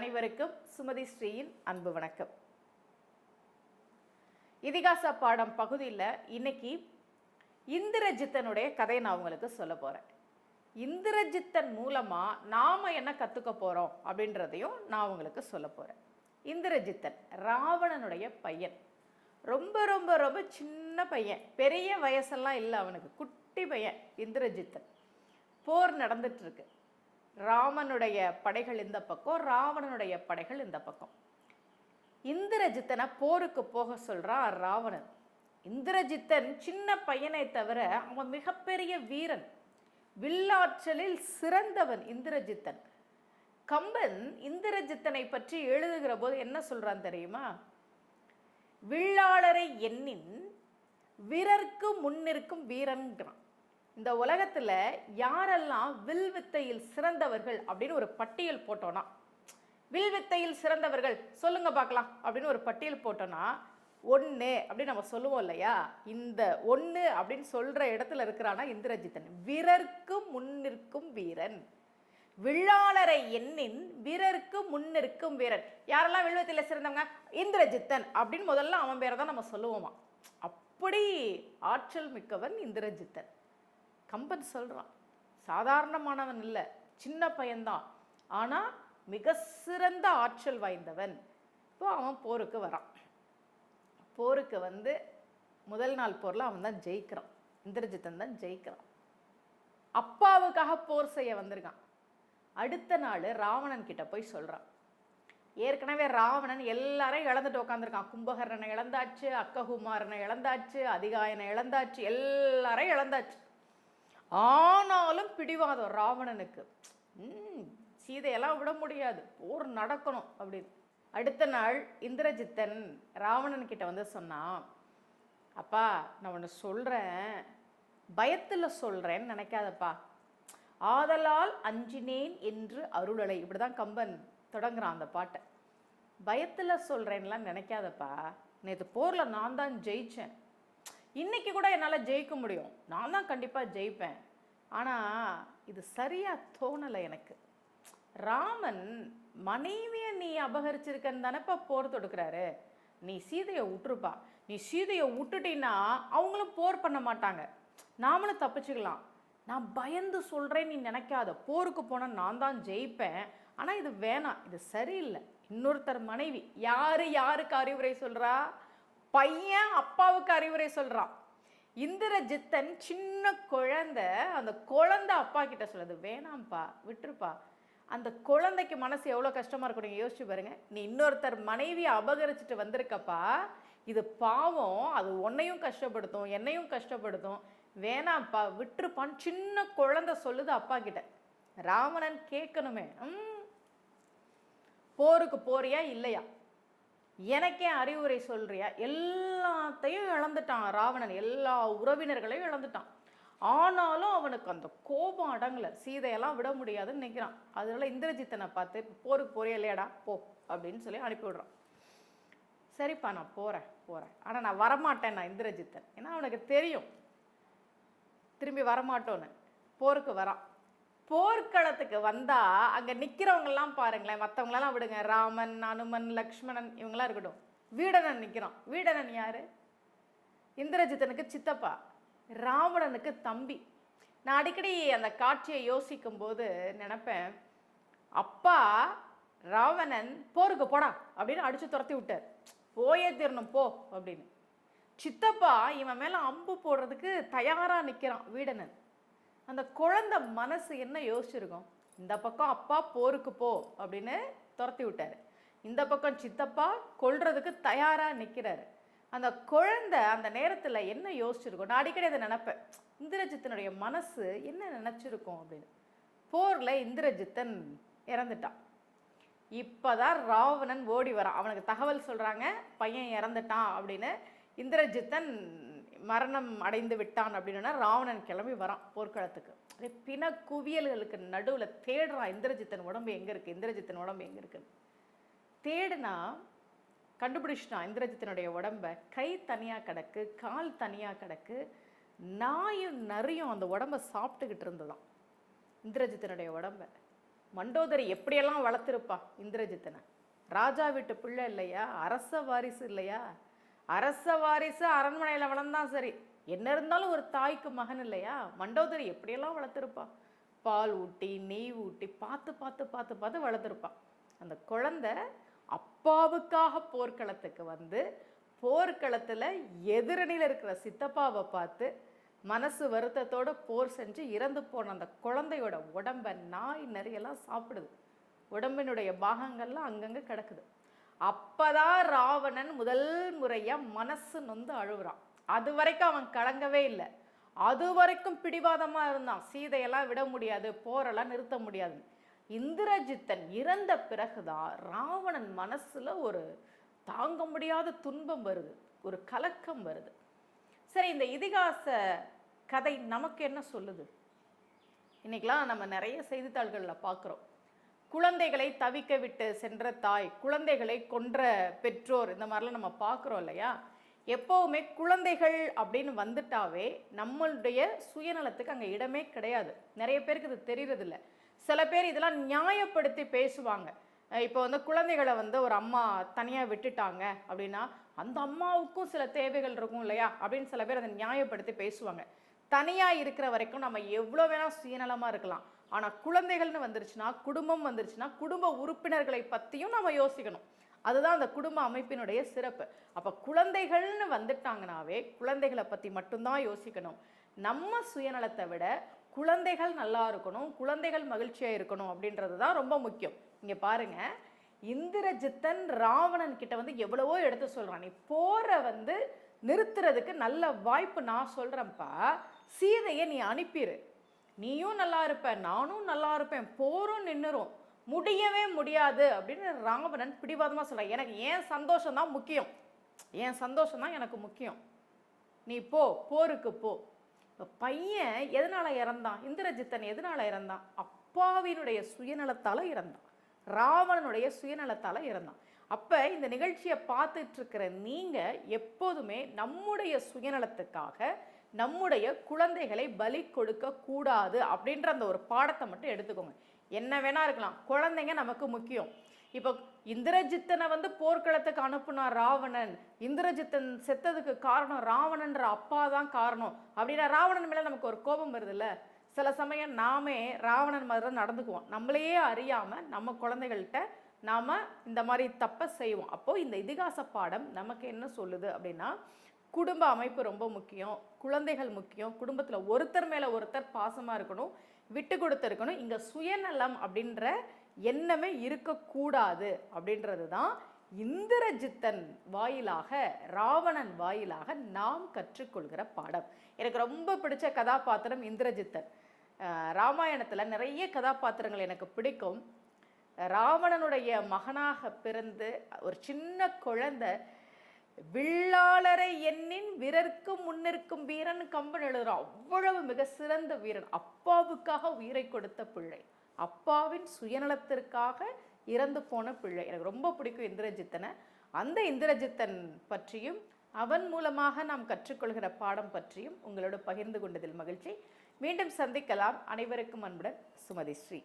அனைவருக்கும் சுமதி ஸ்ரீயின் அன்பு வணக்கம். இதிகாச பாடம் பகுதியில் இன்னைக்கு இந்திரஜித்தனுடைய கதையை நான் உங்களுக்கு சொல்ல போகிறேன் இந்திரஜித்தன் மூலமாக நாம் என்ன கற்றுக்க போகிறோம் அப்படின்றதையும் நான் உங்களுக்கு சொல்ல போகிறேன் இந்திரஜித்தன் ராவணனுடைய பையன். ரொம்ப ரொம்ப ரொம்ப சின்ன பையன். பெரிய வயசெல்லாம் இல்லை அவனுக்கு. குட்டி பையன் இந்திரஜித்தன். போர் நடந்துட்டுருக்கு ராமனுடைய படைகள் இந்த பக்கம் ராவணனுடைய படைகள் இந்த பக்கம். இந்திரஜித்தனை போருக்கு போக சொல்கிறான் ராவணன். இந்திரஜித்தன் சின்ன பையனை தவிர அவன் மிகப்பெரிய வீரன். வில்லாற்றலில் சிறந்தவன் இந்திரஜித்தன். கம்பன் இந்திரஜித்தனை பற்றி எழுதுகிற போது என்ன சொல்கிறான் தெரியுமா? வில்லாளரை எண்ணின் வீரர்க்கு முன்னிருக்கும் வீரன்கிறான். இந்த உலகத்தில் யாரெல்லாம் வில் வித்தையில் சிறந்தவர்கள் அப்படின்னு ஒரு பட்டியல் போட்டோன்னா வில் வித்தையில் சிறந்தவர்கள் சொல்லுங்க பார்க்கலாம் அப்படின்னு ஒரு பட்டியல் போட்டோன்னா ஒன்று அப்படின்னு நம்ம சொல்லுவோம் இல்லையா? இந்த ஒன்று அப்படின்னு சொல்கிற இடத்துல இருக்கிறானா இந்திரஜித்தன். வீரர்க்கு முன்னிற்கும் வீரன். விழாளரை எண்ணின் வீரருக்கு முன்னிற்கும் வீரன். யாரெல்லாம் வில்வத்தில் சிறந்தவங்க? இந்திரஜித்தன் அப்படின்னு முதல்ல அவன் பேரை தான் நம்ம சொல்லுவோமா? அப்படி ஆற்றல் மிக்கவன் இந்திரஜித்தன். கம்பன் சொல்கிறான் சாதாரணமானவன் இல்லை சின்ன பையன்தான். ஆனால் மிக சிறந்த ஆற்றல் வாய்ந்தவன். இப்போ அவன் போருக்கு வரான். போருக்கு வந்து முதல் நாள் போரில் அவன் தான் ஜெயிக்கிறான். இந்திரஜித்தன் தான் ஜெயிக்கிறான். அப்பாவுக்காக போர் செய்ய வந்திருக்கான். அடுத்த நாள் ராவணன் கிட்ட போய் சொல்கிறான் ஏற்கனவே ராவணன் எல்லாரையும் இழந்துட்டு உட்காந்துருக்கான் கும்பகர்ணனை இழந்தாச்சு அக்ககுமாரனை இழந்தாச்சு அதிகாயனை இழந்தாச்சு எல்லாரையும் இழந்தாச்சு. ஆனாலும் பிடிவாதம் ராவணனுக்கு. சீதையெல்லாம் விட முடியாது. போர் நடக்கணும் அப்படின்னு. அடுத்த நாள் இந்திரஜித்தன் ராவணன் கிட்ட வந்து சொன்னான் அப்பா நான் ஒன்று சொல்கிறேன் பயத்தில் சொல்கிறேன்னு நினைக்காதப்பா. ஆதலால் அஞ்சினேன் என்று அருளலை. இப்படி தான் கம்பன் தொடங்குறான் அந்த பாட்டை. பயத்தில் சொல்கிறேன்லாம் நினைக்காதப்பா. நேற்று போரில் நான் தான் ஜெயித்தேன் இன்றைக்கி கூட என்னால் ஜெயிக்க முடியும். நான் தான் கண்டிப்பாக ஜெயிப்பேன். ஆனால் இது சரியாக தோணலை எனக்கு. ராமன் மனைவியை நீ அபகரிச்சிருக்கன்னு தானேப்பா போர் தொடுக்கிறாரு. நீ சீதையை விட்டுருப்பா நீ சீதையை விட்டுட்டீன்னா அவங்களும் போர் பண்ண மாட்டாங்க. நாமளும் தப்பிச்சுக்கலாம். நான் பயந்து சொல்கிறேன் நீ நினைக்காத. போருக்கு போனால் நான் தான் ஜெயிப்பேன். ஆனால் இது வேணாம். இது சரியில்லை. இன்னொருத்தர் மனைவி. யாரு யாருக்கு அறிவுரை சொல்கிறா பையன் அப்பாவுக்கு அறிவுரை சொல்கிறான் இந்திரஜித்தன் சின்ன குழந்தை அந்த குழந்தை அப்பா கிட்ட சொல்லுது வேணாம்ப்பா விட்டுருப்பா. அந்த குழந்தைக்கு மனசு எவ்வளோ கஷ்டமாக இருக்கும் நீங்கள் யோசிச்சு பாருங்க. நீ இன்னொருத்தர் மனைவியை அபகரிச்சிட்டு வந்திருக்கப்பா. இது பாவம். அது உன்னையும் கஷ்டப்படுத்தும் என்னையும் கஷ்டப்படுத்தும். வேணாம்ப்பா விட்டுருப்பான்னு சின்ன குழந்தை சொல்லுது அப்பா கிட்ட. ராவணன் கேட்கணுமே. ம். போருக்கு போறியா இல்லையா? எனக்கே அறிவுரை சொல்றியா? எல்லாத்தையும் இழந்துட்டான் ராவணன். எல்லா உறவினர்களையும் இழந்துட்டான். ஆனாலும் அவனுக்கு அந்த கோபம் அடங்கலை. சீதையெல்லாம் விட முடியாதுன்னு நினைக்கிறான். அதனால இந்திரஜித்தனை பார்த்து போருக்கு போறியா இல்லையாடா போ அப்படின்னு சொல்லி அனுப்பிவிடுறான் சரிப்பா நான் போகிறேன் போகிறேன் ஆனால் நான் வரமாட்டேன் நான் இந்திரஜித்தன். ஏன்னா அவனுக்கு தெரியும். திரும்பி வரமாட்டோன்னு. போருக்கு வரான். போர்க்களத்துக்கு வந்தா அங்க நிக்கிறவங்கெல்லாம் பாருங்களேன் மற்றவங்களெல்லாம் விடுங்க. ராமன் அனுமன் லக்ஷ்மணன் இவங்கெல்லாம் இருக்கட்டும். வீடனன் நிற்கிறான் வீடனன் யாரு? இந்திரஜித்தனுக்கு சித்தப்பா. ராவணனுக்கு தம்பி. நான் அடிக்கடி அந்த காட்சியை யோசிக்கும் போது நினைப்பேன் அப்பா ராவணன் போருக்கு போடா அப்படின்னு அடிச்சு துரத்தி விட்டார். போயே தீரணும் போ அப்படின்னு. சித்தப்பா இவன் மேல அம்பு போடுறதுக்கு தயாரா நிக்கிறான் வீடனன். அந்த குழந்தை மனசு என்ன யோசிச்சிருக்கும்? இந்த பக்கம் அப்பா போருக்கு போ அப்படின்னு துரத்தி விட்டார். இந்த பக்கம் சித்தப்பா கொள்றதுக்கு தயாராக நிற்கிறாரு அந்த குழந்தை அந்த நேரத்தில் என்ன யோசிச்சிருக்கும்? நான் அடிக்கடி அதை நினப்பேன். இந்திரஜித்தனுடைய மனசு என்ன நினச்சிருக்கோம் அப்படின்னு. போரில் இந்திரஜித்தன் இறந்துட்டான். இப்போ தான் ராவணன் ஓடி வரான். அவனுக்கு தகவல் சொல்கிறாங்க பையன் இறந்துட்டான் அப்படின்னு இந்திரஜித்தன் மரணம் அடைந்து விட்டான் அப்படின்னா ராவணன் கிளம்பி வரான் போர்க்களத்துக்கு. அதே பிண குவியல்களுக்கு நடுவில் தேடுறான் இந்திரஜித்தன் உடம்பு எங்கே இருக்குது இந்திரஜித்தன் உடம்பு எங்கே இருக்குன்னு. தேடுனா கண்டுபிடிச்சிட்டான் இந்திரஜித்தனுடைய உடம்ப. கை தனியாக கிடக்கு கால் தனியாக கிடக்கு நாயும் நரியும் அந்த உடம்ப சாப்பிட்டுக்கிட்டு இருந்ததாம். இந்திரஜித்தனுடைய உடம்ப. மண்டோதரி எப்படியெல்லாம் வளர்த்துருப்பா இந்திரஜித்தனை? ராஜா வீட்டு பிள்ளை இல்லையா? அரச வாரிசு இல்லையா? அரச வாரிசு அரண்மனையில் வளர்ந்தான் சரி. என்ன இருந்தாலும் ஒரு தாய்க்கு மகன் இல்லையா? மண்டோதரி எப்படியெல்லாம் வளர்த்துருப்பா? பால் ஊட்டி நெய் ஊட்டி பார்த்து பார்த்து பார்த்து பார்த்து வளர்த்துருப்பா. அந்த குழந்தை அப்பாவுக்காக போர்க்களத்துக்கு வந்து போர்க்களத்தில் எதிரணியில் இருக்கிற சித்தப்பாவை பார்த்து மனசு வருத்தத்தோடு போர் செஞ்சு இறந்து போன அந்த குழந்தையோட உடம்பை நாய் நிறையெல்லாம் சாப்பிடுது. உடம்பினுடைய பாகங்கள்லாம் அங்கங்கே கிடக்குது. அப்போதான் ராவணன் முதல் முறையாக மனசு நொந்து அழுகுறான் அது வரைக்கும் அவன் கலங்கவே இல்லை. அது வரைக்கும் பிடிவாதமாக இருந்தான். சீதையெல்லாம் விட முடியாது போரெல்லாம் நிறுத்த முடியாது. இந்திரஜித்தன் இறந்த பிறகுதான் ராவணன் மனசில் ஒரு தாங்க முடியாத துன்பம் வருது. ஒரு கலக்கம் வருது. சரி இந்த இதிகாச கதை நமக்கு என்ன சொல்லுது? இன்றைக்கெலாம் நம்ம நிறைய செய்தித்தாள்களில் பார்க்குறோம் குழந்தைகளை தவிக்க விட்டு சென்ற தாய் குழந்தைகளை கொன்ற பெற்றோர் இந்த மாதிரிலாம் நம்ம பார்க்குறோம் இல்லையா? எப்போவுமே குழந்தைகள் அப்படின்னு வந்துட்டாவே நம்மளுடைய சுயநலத்துக்கு அங்கே இடமே கிடையாது. நிறைய பேருக்கு இது தெரியறதில்ல. சில பேர் இதெல்லாம் நியாயப்படுத்தி பேசுவாங்க. இப்போ வந்து குழந்தைகளை வந்து ஒரு அம்மா தனியாக விட்டுட்டாங்க அப்படின்னா அந்த அம்மாவுக்கும் சில தேவைகள் இருக்கும் இல்லையா? அப்படின்னு சில பேர் அதை நியாயப்படுத்தி பேசுவாங்க. தனியாக இருக்கிற வரைக்கும் நம்ம எவ்வளோ வேணால் சுயநலமாக இருக்கலாம். ஆனால் குழந்தைகள்னு வந்துருச்சுன்னா குடும்பம் வந்துருச்சுன்னா குடும்ப உறுப்பினர்களை பற்றியும் நம்ம யோசிக்கணும். அதுதான் அந்த குடும்ப அமைப்பினுடைய சிறப்பு. அப்போ குழந்தைகள்னு வந்துட்டாங்கனாவே குழந்தைகளை பற்றி மட்டும்தான் யோசிக்கணும். நம்ம சுயநலத்தை விட குழந்தைகள் நல்லா இருக்கணும் குழந்தைகள் மகிழ்ச்சியாக இருக்கணும் அப்படின்றது தான் ரொம்ப முக்கியம். இங்கே பாருங்க இந்திரஜித்தன் ராவணன் கிட்ட வந்து எவ்வளவோ எடுத்து சொல்கிறான் நீ போரை வந்து நிறுத்துறதுக்கு நல்ல வாய்ப்பு நான் சொல்கிறேன்ப்பா சீதையை நீ அனுப்பிடு நீயும் நல்லா இருப்ப நானும் நல்லா இருப்பேன். போரும் நின்றுரும் முடியவே முடியாது அப்படின்னு ராவணன் பிடிவாதமாக சொல்றான். எனக்கு ஏன் சந்தோஷம் தான் முக்கியம். என் சந்தோஷம் தான் எனக்கு முக்கியம். நீ போ போருக்கு போ. பையன் எதனால் இறந்தான்? இந்திரஜித்தன் எதனால் இறந்தான்? அப்பாவினுடைய சுயநலத்தால் இறந்தான். ராவணனுடைய சுயநலத்தால் இறந்தான். அப்போ இந்த நிகழ்ச்சியை பார்த்துட்ருக்கிற நீங்கள் எப்போதுமே நம்முடைய சுயநலத்துக்காக நம்முடைய குழந்தைகளை பலி கொடுக்க கூடாது அப்படின்ற அந்த ஒரு பாடத்தை மட்டும் எடுத்துக்கோங்க. என்ன வேணா இருக்கலாம். குழந்தைங்க நமக்கு முக்கியம். இப்போ இந்திரஜித்தனை வந்து போர்க்களத்துக்கு அனுப்புனா ராவணன் இந்திரஜித்தன் செத்ததுக்கு காரணம் ராவணன்ற அப்பா தான் காரணம். அப்படின்னா ராவணன் மேலே நமக்கு ஒரு கோபம் வருதுல்ல? சில சமயம் நாமே ராவணன் மாதிரி தான் நடந்துக்குவோம். நம்மளையே அறியாமல் நம்ம குழந்தைகள்கிட்ட நாம் இந்த மாதிரி தப்பை செய்வோம். அப்போது இந்த இதிகாச பாடம் நமக்கு என்ன சொல்லுது அப்படின்னா குடும்ப அமைப்பு ரொம்ப முக்கியம் குழந்தைகள் முக்கியம் குடும்பத்தில் ஒருத்தர் மேலே ஒருத்தர் பாசமாக இருக்கணும் விட்டு கொடுத்து இருக்கணும். இங்க சுயநலம் அப்படின்ற எண்ணமே இருக்கக்கூடாது அப்படின்றது தான் இந்திரஜித்தன் வாயிலாக ராவணன் வாயிலாக நாம் கற்றுக்கொள்கிற பாடம். எனக்கு ரொம்ப பிடிச்ச கதாபாத்திரம் இந்திரஜித்தன். ராமாயணத்தில் நிறைய கதாபாத்திரங்கள் எனக்கு பிடிக்கும். ராவணனுடைய மகனாக பிறந்து ஒரு சின்ன குழந்தை வில்லாளரை எண்ணின் வீரர்க்கு முன்னிற்கும் வீரன் கம்பன் எழுதுறான் அவ்வளவு மிக சிறந்த வீரன். அப்பாவுக்காக உயிரை கொடுத்த பிள்ளை. அப்பாவின் சுயநலத்திற்காக இறந்து போன பிள்ளை. எனக்கு ரொம்ப பிடிக்கும் இந்திரஜித்தனை. அந்த இந்திரஜித்தன் பற்றியும் அவன் மூலமாக நாம் கற்றுக்கொள்கிற பாடம் பற்றியும் உங்களோடு பகிர்ந்து கொண்டதில் மகிழ்ச்சி. மீண்டும் சந்திக்கலாம். அனைவருக்கும் அன்புடன் சுமதி ஸ்ரீ.